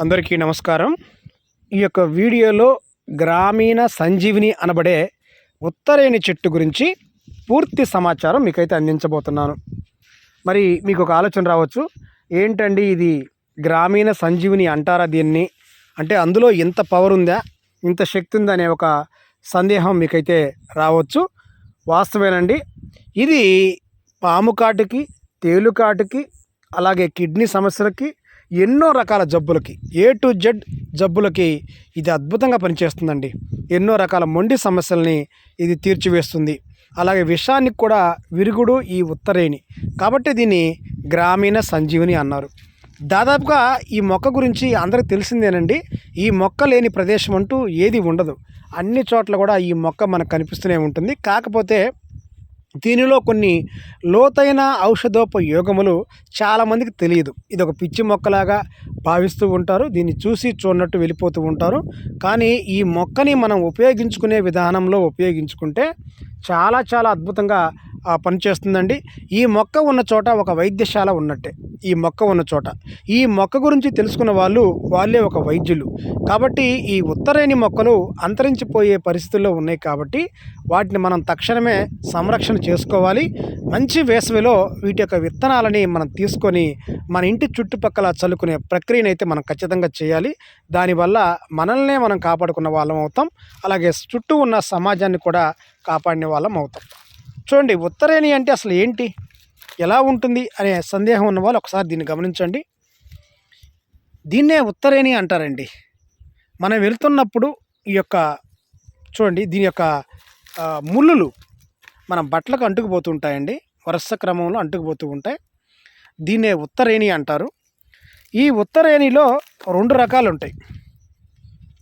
అందరికీ నమస్కారం. ఈ యొక్క వీడియోలో గ్రామీణ సంజీవిని అనబడే ఉత్తరేణి చెట్టు గురించి పూర్తి సమాచారం మీకైతే అందించబోతున్నాను. మరి మీకు ఒక ఆలోచన రావచ్చు. ఏంటండి ఇది గ్రామీణ సంజీవిని అంటారా దీన్ని? అంటే అందులో ఇంత పవర్ ఉందా? ఇంత శక్తి ఉందా అనే ఒక సందేహం మీకైతే రావచ్చు. వాస్తవేనండి. ఇది పాము కాటుకి తేలుకాటుకి అలాగే కిడ్నీ సమస్యలకి ఎన్నో రకాల జబ్బులకి ఏ టు జెడ్ జబ్బులకి ఇది అద్భుతంగా పనిచేస్తుందండి. ఎన్నో రకాల మొండి సమస్యల్ని ఇది తీర్చివేస్తుంది. అలాగే విషానికి కూడా విరుగుడు ఈ ఉత్తరేణి. కాబట్టి దీన్ని గ్రామీణ సంజీవిని అన్నారు. దాదాపుగా ఈ మొక్క గురించి అందరికి తెలిసిందేనండి. ఈ మొక్క లేని ప్రదేశం అంటూ ఏది ఉండదు. అన్ని చోట్ల కూడా ఈ మొక్క మనకు కనిపిస్తూనే ఉంటుంది. కాకపోతే దీనిలో కొన్ని లోతైన ఔషధోపయోగములు చాలామందికి తెలియదు. ఇది ఒక పిచ్చి మొక్కలాగా భావిస్తూ ఉంటారు. దీన్ని చూసి చూడనట్టు వెళ్ళిపోతూ ఉంటారు. కానీ ఈ మొక్కని మనం ఉపయోగించుకునే విధానంలో ఉపయోగించుకుంటే చాలా చాలా అద్భుతంగా పనిచేస్తుందండి ఈ మొక్క ఉన్న చోట ఒక వైద్యశాల ఉన్నట్టే. ఈ మొక్క ఉన్న చోట. ఈ మొక్క గురించి తెలుసుకున్న వాళ్ళు వాళ్ళే ఒక వైద్యులు. కాబట్టి ఈ ఉత్తరేణి మొక్కలు అంతరించిపోయే పరిస్థితుల్లో ఉన్నాయి కాబట్టి వాటిని మనం తక్షణమే సంరక్షణ చేసుకోవాలి. మంచి వేసవిలో వీటి యొక్క విత్తనాలని మనం తీసుకొని మన ఇంటి చుట్టుపక్కల చల్లుకునే ప్రక్రియను అయితే మనం ఖచ్చితంగా చేయాలి. దానివల్ల మనల్నే మనం కాపాడుకున్న వాళ్ళం అవుతాం. అలాగే చుట్టూ ఉన్న సమాజాన్ని కూడా కాపాడిన వాళ్ళం అవుతాం. చూడండి ఉత్తరేణి అంటే అసలు ఏంటి? ఎలా ఉంటుంది అనే సందేహం ఉన్న వాళ్ళు ఒకసారి దీన్ని గమనించండి. దీన్నే ఉత్తరేణి అంటారండి. మనం వెళ్తున్నప్పుడు ఈ యొక్క చూడండి దీని యొక్క ముళ్ళులు మన బట్టలకు అంటుకుపోతూ ఉంటాయండి వరుస క్రమంలో అంటుకుపోతూ ఉంటాయి. దీన్నే ఉత్తరేణి అంటారు. ఈ ఉత్తరేణిలో రెండు రకాలు ఉంటాయి.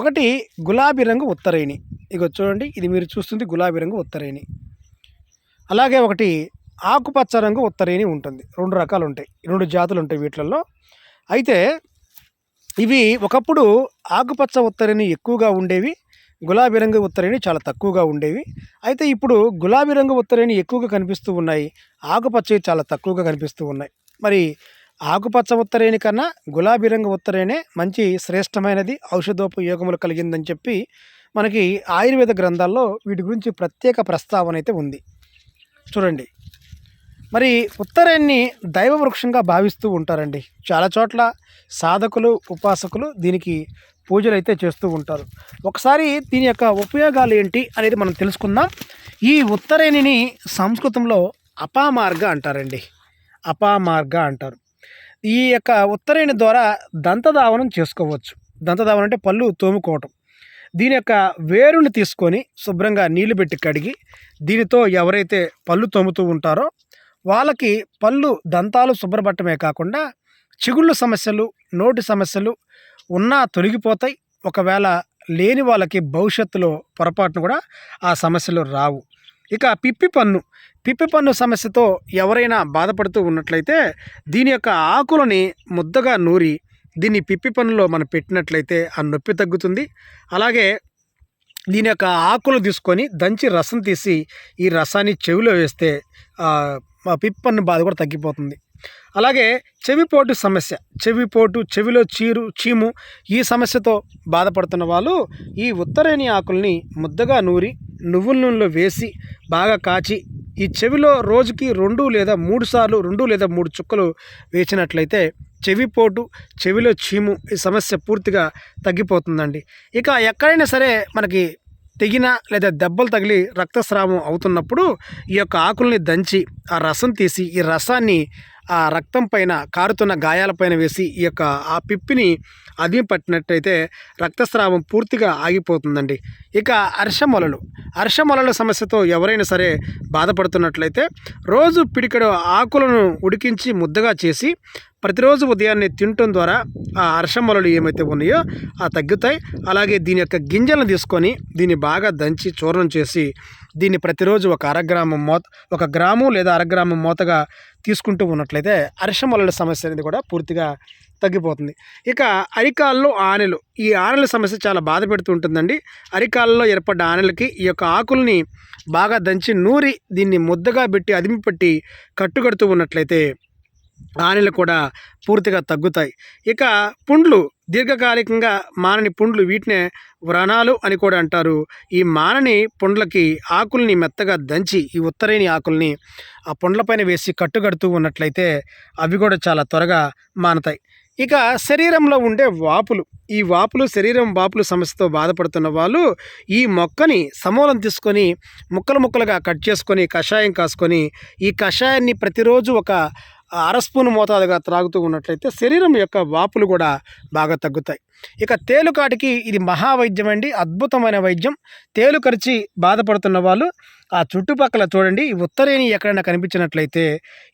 ఒకటి గులాబీ రంగు ఉత్తరేణి. ఇగో చూడండి ఇది మీరు చూస్తుంది గులాబీ రంగు ఉత్తరేణి. అలాగే ఒకటి ఆకుపచ్చ రంగు ఉత్తరేణి ఉంటుంది. రెండు రకాలు ఉంటాయి రెండు జాతులు ఉంటాయి వీటిలలో. అయితే ఇవి ఒకప్పుడు ఆకుపచ్చ ఉత్తరేణి ఎక్కువగా ఉండేవి. గులాబీ రంగు ఉత్తరేణి చాలా తక్కువగా ఉండేవి. అయితే ఇప్పుడు గులాబీ రంగు ఉత్తరేణి ఎక్కువగా కనిపిస్తూ ఉన్నాయి. ఆకుపచ్చవి చాలా తక్కువగా కనిపిస్తూ ఉన్నాయి. మరి ఆకుపచ్చ ఉత్తరేణి కన్నా గులాబీ రంగు ఉత్తరేణే మంచి శ్రేష్టమైనది ఔషధోపయోగములు కలిగిందని చెప్పి మనకి ఆయుర్వేద గ్రంథాల్లో వీటి గురించి ప్రత్యేక ప్రస్తావన అయితే ఉంది. చూడండి. మరి ఉత్తరాన్ని దైవ వృక్షంగా భావిస్తూ ఉంటారండి. చాలా చోట్ల సాధకులు ఉపాసకులు దీనికి పూజలు అయితే చేస్తూ ఉంటారు. ఒకసారి దీని యొక్క ఉపయోగాలు ఏంటి అనేది మనం తెలుసుకుందాం. ఈ ఉత్తరేణిని సంస్కృతంలో అపామార్గ అంటారండి. అపామార్గ అంటారు. ఈ యొక్క ఉత్తరేణి ద్వారా దంతధావనం చేసుకోవచ్చు. దంతధావనం అంటే పళ్ళు తోముకోవటం. దీని యొక్క వేరుని తీసుకొని శుభ్రంగా నీళ్ళు పెట్టి కడిగి దీనితో ఎవరైతే పళ్ళు తోముతూ ఉంటారో వాళ్ళకి పళ్ళు దంతాలు శుభ్రపడటమే కాకుండా చిగుళ్ళు సమస్యలు నోటి సమస్యలు ఉన్నా తొలగిపోతాయి. ఒకవేళ లేని వాళ్ళకి భవిష్యత్తులో పొరపాటును కూడా ఆ సమస్యలు రావు. ఇక పిప్పి పన్ను. పిప్పి పన్ను సమస్యతో ఎవరైనా బాధపడుతూ ఉన్నట్లయితే దీని యొక్క ఆకులని ముద్దగా నూరి దీన్ని పిప్పి పనుల్లో మనం పెట్టినట్లయితే ఆ నొప్పి తగ్గుతుంది. అలాగే దీని యొక్క ఆకులు తీసుకొని దంచి రసం తీసి ఈ రసాన్ని చెవిలో వేస్తే పిప్పి పన్ను బాధ కూడా తగ్గిపోతుంది. అలాగే చెవిపోటు సమస్య చెవిపోటు చెవిలో చీరు చీము ఈ సమస్యతో బాధపడుతున్న వాళ్ళు ఈ ఉత్తరేణి ఆకుల్ని ముద్దగా నూరి నువ్వుల నూనెలో వేసి బాగా కాచి ఈ చెవిలో రోజుకి రెండు లేదా మూడు సార్లు రెండు లేదా మూడు చుక్కలు వేసినట్లయితే చెవిపోటు చెవిలో చీము ఈ సమస్య పూర్తిగా తగ్గిపోతుందండి. ఇక ఎక్కడైనా సరే మనకి తెగిన లేదా దెబ్బలు తగిలి రక్తస్రావం అవుతున్నప్పుడు ఈ యొక్క ఆకుల్ని దంచి ఆ రసం తీసి ఈ రసాన్ని ఆ రక్తం పైన కారుతున్న గాయాలపైన వేసి ఈ యొక్క ఆ పిప్పిని అదిమి పట్టినట్టయితే రక్తస్రావం పూర్తిగా ఆగిపోతుందండి. ఇక అర్షమొలలు అర్షమొలల సమస్యతో ఎవరైనా సరే బాధపడుతున్నట్లయితే రోజు పిడికడు ఆకులను ఉడికించి ముద్దగా చేసి ప్రతిరోజు ఉదయాన్నే తినటం ద్వారా ఆ అర్షమొలలు ఏమైతే ఉన్నాయో ఆ తగ్గుతాయి. అలాగే దీని యొక్క గింజలను తీసుకొని దీన్ని బాగా దంచి చూర్ణం చేసి దీన్ని ప్రతిరోజు ఒక అరగ్రామం మోత ఒక గ్రాము లేదా అరగ్రామం మోతగా తీసుకుంటూ ఉన్నట్లయితే అర్షమొలల సమస్య అనేది కూడా పూర్తిగా తగ్గిపోతుంది. ఇక అరికాల్లో ఆనెలు ఈ ఆనెల సమస్య చాలా బాధ పెడుతూ ఉంటుందండి. అరికాలలో ఏర్పడ్డ ఆనెలకి ఈ యొక్క ఆకుల్ని బాగా దంచి నూరి దీన్ని ముద్దగా పెట్టి అదిమి పెట్టి కట్టుకడుతూ ఉన్నట్లయితే హానిలు కూడా పూర్తిగా తగ్గుతాయి. ఇక పుండ్లు దీర్ఘకాలికంగా మానని పుండ్లు వీటినే వ్రణాలు అని కూడా అంటారు. ఈ మానని పుండ్లకి ఆకుల్ని మెత్తగా దంచి ఈ ఉత్తరేని ఆకుల్ని ఆ పుండ్లపైన వేసి కట్టుకడుతూ ఉన్నట్లయితే అవి కూడా చాలా త్వరగా మానతాయి. ఇక శరీరంలో ఉండే వాపులు ఈ వాపులు శరీరం వాపులు సమస్యతో బాధపడుతున్న వాళ్ళు ఈ మొక్కని సమూలం తీసుకొని ముక్కలు ముక్కలుగా కట్ చేసుకొని కషాయం కాసుకొని ఈ కషాయాన్ని ప్రతిరోజు ఒక అరస్పూన్ మోతాదుగా త్రాగుతూ ఉన్నట్లయితే శరీరం యొక్క వాపులు కూడా బాగా తగ్గుతాయి. ఇక తేలుకాటికి ఇది మహావైద్యం అండి. అద్భుతమైన వైద్యం. తేలు కరిచి బాధపడుతున్న వాళ్ళు ఆ చుట్టుపక్కల చూడండి ఈ ఉత్తరేణి ఎక్కడైనా కనిపించినట్లయితే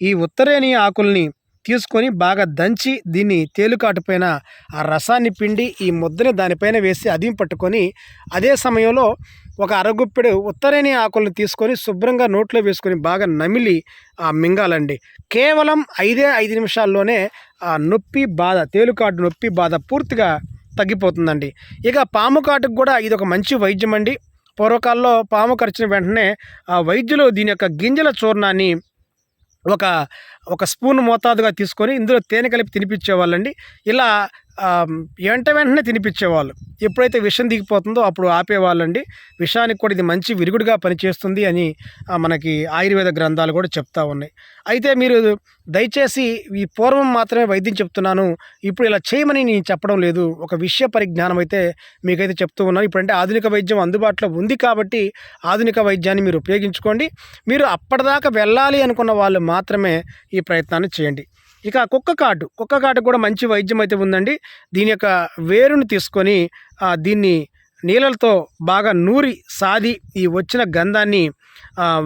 ఈ ఉత్తరేణి ఆకుల్ని తీసుకొని బాగా దంచి దీన్ని తేలుకాటు పైన ఆ రసాన్ని పిండి ఈ ముద్దని దానిపైన వేసి అదిం పట్టుకొని అదే సమయంలో ఒక అరగుప్పెడు ఉత్తరేని ఆకులను తీసుకొని శుభ్రంగా నోట్లో వేసుకొని బాగా నమిలి ఆ మింగాలండి. కేవలం ఐదే ఐదు నిమిషాల్లోనే ఆ నొప్పి బాధ తేలుకాటు నొప్పి బాధ పూర్తిగా తగ్గిపోతుందండి. ఇక పాము కాటుకు కూడా ఇది ఒక మంచి వైద్యం అండి పూర్వకాల్లో పాము కరిచిన వెంటనే ఆ వైద్యులు దీని యొక్క గింజల చూర్ణాన్ని ఒక ఒక స్పూన్ మోతాదుగా తీసుకొని ఇందులో తేనె కలిపి తినిపించేవాళ్ళండి. ఇలా వెంట వెంటనే తినిపించేవాళ్ళు. ఎప్పుడైతే విషం దిగిపోతుందో అప్పుడు ఆపేవాళ్ళండి. విషానికి కూడా ఇది మంచి విరుగుడుగా పనిచేస్తుంది అని మనకి ఆయుర్వేద గ్రంథాలు కూడా చెప్తా ఉన్నాయి. అయితే మీరు దయచేసి ఈ పూర్వం మాత్రమే వైద్యం చెప్తున్నాను. ఇప్పుడు ఇలా చేయమని నేను చెప్పడం లేదు. ఒక విషయ పరిజ్ఞానం అయితే మీకైతే చెప్తూ ఉన్నాను. ఇప్పుడంటే ఆధునిక వైద్యం అందుబాటులో ఉంది కాబట్టి ఆధునిక వైద్యాన్ని మీరు ఉపయోగించుకోండి. మీరు అప్పటిదాకా వెళ్ళాలి అనుకున్న వాళ్ళు మాత్రమే ఈ ప్రయత్నాన్ని చేయండి. ఇక కుక్క కాటు కుక్క కాటు కూడా మంచి వైద్యం అయితే ఉందండి. దీని యొక్క వేరుని తీసుకొని దీన్ని నీళ్ళతో బాగా నూరి సాది ఈ వచ్చిన గంధాన్ని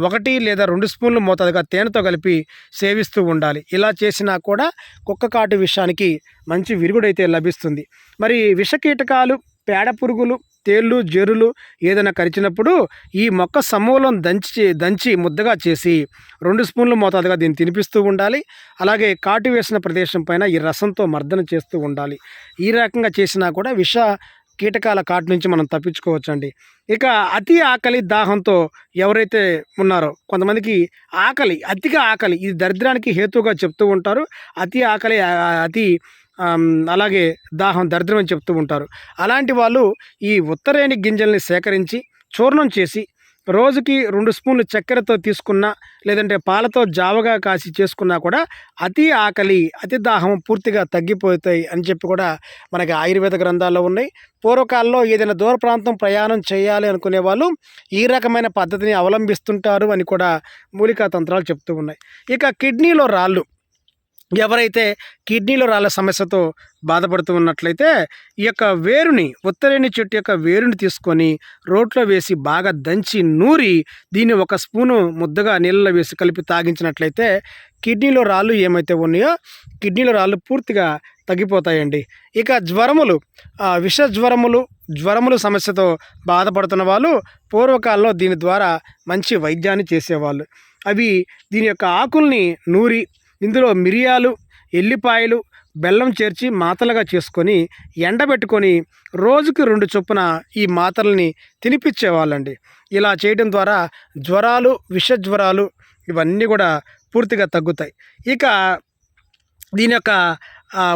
ఒకటి లేదా రెండు స్పూన్లు మోతాదుగా తేనెతో కలిపి సేవిస్తూ ఉండాలి. ఇలా చేసినా కూడా కుక్క కాటు విషయానికి మంచి విరుగుడైతే లభిస్తుంది. మరి విషకీటకాలు పేడ పురుగులు తేళ్ళు జెరులు ఏదైనా కరిచినప్పుడు ఈ మొక్క సమూలం దంచి దంచి ముద్దగా చేసి రెండు స్పూన్లు మోతాదుగా దీన్ని తినిపిస్తూ ఉండాలి. అలాగే కాటు వేసిన ప్రదేశం పైన ఈ రసంతో మర్దన చేస్తూ ఉండాలి. ఈ రకంగా చేసినా కూడా విష కీటకాల కాటు నుంచి మనం తప్పించుకోవచ్చండి. ఇక అతి ఆకలి దాహంతో ఎవరైతే ఉన్నారో కొంతమందికి ఆకలి అతిగా ఆకలి ఇది దరిద్రానికి హేతువుగా చెప్తూ ఉంటారు. అతి ఆకలి అతి అలాగే దాహం దరిద్రం అని చెప్తూ ఉంటారు. అలాంటి వాళ్ళు ఈ ఉత్తరేణి గింజల్ని సేకరించి చూర్ణం చేసి రోజుకి రెండు స్పూన్లు చక్కెరతో తీసుకున్నా లేదంటే పాలతో జావగా కాసి చేసుకున్నా కూడా అతి ఆకలి అతి దాహం పూర్తిగా తగ్గిపోతాయి అని చెప్పి కూడా మనకి ఆయుర్వేద గ్రంథాల్లో ఉన్నాయి. పూర్వకాలంలో ఏదైనా దూర ప్రాంతం ప్రయాణం చేయాలి అనుకునే వాళ్ళు ఈ రకమైన పద్ధతిని అవలంబిస్తుంటారు అని కూడా మూలికా తంత్రాలు చెప్తూ ఉన్నాయి. ఇక కిడ్నీలో రాళ్ళు. ఎవరైతే కిడ్నీలో రాళ్ళ సమస్యతో బాధపడుతూ ఉన్నట్లయితే ఈ యొక్క వేరుని ఉత్తరేణి చెట్టు యొక్క వేరుని తీసుకొని రోట్లో వేసి బాగా దంచి నూరి దీన్ని ఒక స్పూను ముద్దగా నీళ్ళలో వేసి కలిపి తాగించినట్లయితే కిడ్నీలో రాళ్ళు ఏమైతే ఉన్నాయో కిడ్నీలో రాళ్ళు పూర్తిగా తగ్గిపోతాయండి. ఇక జ్వరములు విష జ్వరములు జ్వరములు సమస్యతో బాధపడుతున్న వాళ్ళు పూర్వకాలంలో దీని ద్వారా మంచి వైద్యాన్ని చేసేవాళ్ళు. అవి దీని యొక్క ఆకుల్ని నూరి ఇందులో మిరియాలు ఎల్లిపాయలు బెల్లం చేర్చి మాతలుగా చేసుకొని ఎండబెట్టుకొని రోజుకి రెండు చొప్పున ఈ మాతల్ని తినిపించేవాళ్ళండి. ఇలా చేయడం ద్వారా జ్వరాలు విష జ్వరాలు ఇవన్నీ కూడా పూర్తిగా తగ్గుతాయి. ఇక దీని యొక్క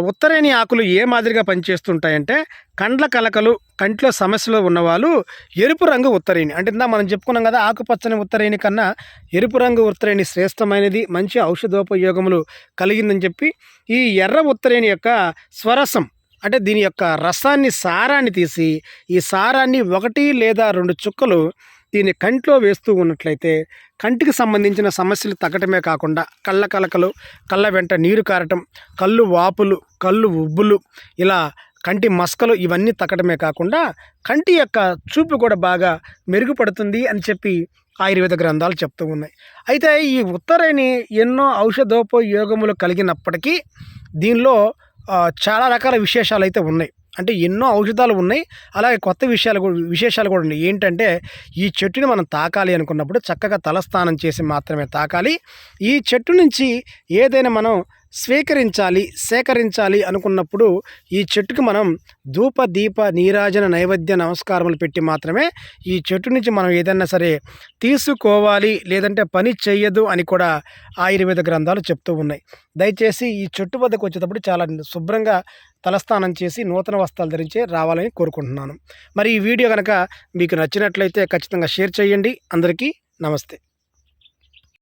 ఉత్తరేణి ఆకులు ఏ మాదిరిగా పనిచేస్తుంటాయంటే కండ్ల కలకలు కంట్లో సమస్యలు ఉన్నవాళ్ళు ఎరుపు రంగు ఉత్తరేణి. అంటే ఇందా మనం చెప్పుకున్నాం కదా ఆకుపచ్చని ఉత్తరేణి కన్నా ఎరుపు రంగు ఉత్తరేణి శ్రేష్టమైనది మంచి ఔషధోపయోగములు కలిగిందని చెప్పి ఈ ఎర్ర ఉత్తరేణి యొక్క స్వరసం అంటే దీని యొక్క రసాన్ని సారాన్ని తీసి ఈ సారాన్ని ఒకటి లేదా రెండు చుక్కలు దీన్ని కంట్లో వేస్తూ ఉన్నట్లయితే కంటికి సంబంధించిన సమస్యలు తగ్గటమే కాకుండా కళ్ళ కలకలు కళ్ళ వెంట నీరు కారటం కళ్ళు వాపులు కళ్ళు ఉబ్బులు ఇలా కంటి మస్కలు ఇవన్నీ తగ్గటమే కాకుండా కంటి యొక్క చూపు కూడా బాగా మెరుగుపడుతుంది అని చెప్పి ఆయుర్వేద గ్రంథాలు చెప్తూ ఉన్నాయి. అయితే ఈ ఉత్తరాయణి ఎన్నో ఔషధోపయోగములు కలిగినప్పటికీ దీనిలో చాలా రకాల విశేషాలు అయితే ఉన్నాయి. అంటే ఎన్నో ఔషధాలు ఉన్నాయి. అలాగే కొత్త విషయాలు కూడా విశేషాలు కూడా ఉన్నాయి. ఏంటంటే ఈ చెట్టుని మనం తాకాలి అనుకున్నప్పుడు చక్కగా తలస్నానం చేసి మాత్రమే తాకాలి. ఈ చెట్టు నుంచి ఏదైనా మనం స్వీకరించాలి సేకరించాలి అనుకున్నప్పుడు ఈ చెట్టుకు మనం ధూప దీప నీరాజన నైవేద్య నమస్కారములు పెట్టి మాత్రమే ఈ చెట్టు నుంచి మనం ఏదైనా సరే తీసుకోవాలి లేదంటే పని చేయదు అని కూడా ఆయుర్వేద గ్రంథాలు చెప్తూ ఉన్నాయి. దయచేసి ఈ చెట్టు వద్దకు వచ్చేటప్పుడు చాలా శుభ్రంగా తలస్నానం చేసి నూతన వస్త్రాలు ధరించి రావాలని కోరుకుంటున్నాను. మరి ఈ వీడియో కనుక మీకు నచ్చినట్లయితే ఖచ్చితంగా షేర్ చేయండి. అందరికీ నమస్తే.